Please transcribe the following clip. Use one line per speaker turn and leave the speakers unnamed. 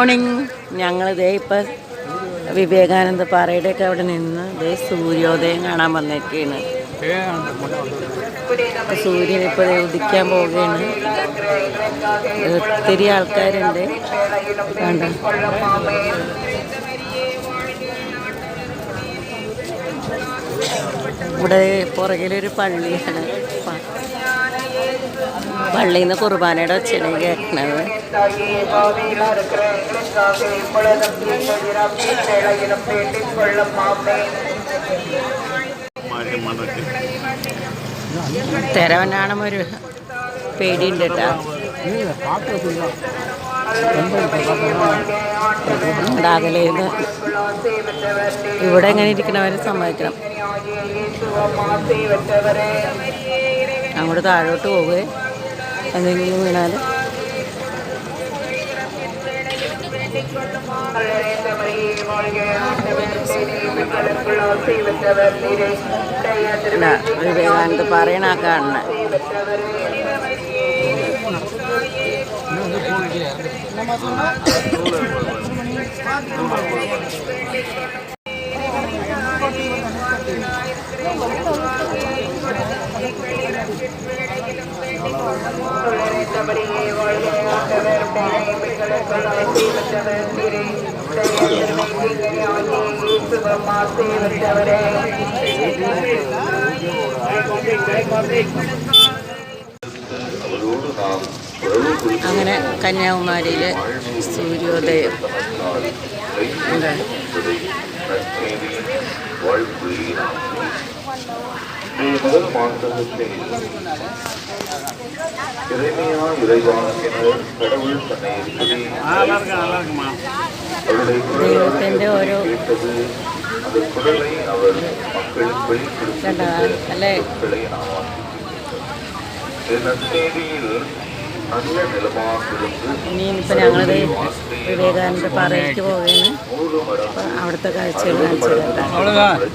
Morning ഞങ്ങൾ ദേ ഇപ്പം വിവേകാനന്ദ പാറയുടെയൊക്കെ അവിടെ നിന്ന് ദേ സൂര്യോദയം കാണാൻ വന്നേക്കാണ്. സൂര്യൻ ഇപ്പോൾ ഉദിക്കാൻ പോവുകയാണ്. ഒത്തിരി ആൾക്കാരുണ്ട്. കണ്ട? ഇവിടെ പുറകിലൊരു പള്ളിയാണ്. പള്ളിയിൽ നിന്ന് കുർബാനയുടെ അച്ഛനെ കേൾക്കണത്. തിരവനാണം ഒരു പേടിയുണ്ട് കേട്ടോ. നമ്മുടെ അകലേന്ന് ഇവിടെ എങ്ങനെ ഇരിക്കണവരെ സമ്മതിക്കണം. അങ്ങോട്ട് താഴോട്ട് പോവുകയെ എന്തെങ്കിലും വീണാൽ ഒരു വിവേകാനന്ദ പറയണ ആ കാണണ അങ്ങനെ കന്യാകുമാരിയിലെ സൂര്യോദയം ഉണ്ട്
முதல் மாற்றத்தை இறைமையா இறைவா என கடவுள் தன்னை எப்படி அவருடைய
ദൈവത്തിൻ്റെ ഓരോ
கேட்டது அந்த குரலை அவர் மக்களுக்கு வெளிப்படுத்தி
കണ്ട അല്ലേ
மக்களை நாம் வாசிக்கிறோம். இந்த நற்செய்தியில் நல்ல நிலமாக இருந்து
ഇനി ഇനിയിപ്പോൾ ഞങ്ങളത് വിവേകാനന്ദ പാറയ്ക്ക് പോവുകയാണ്
நூறு மரம்
അപ്പോൾ അവിടുത്തെ കാഴ്ചകൾ കാണിച്ചു തരാം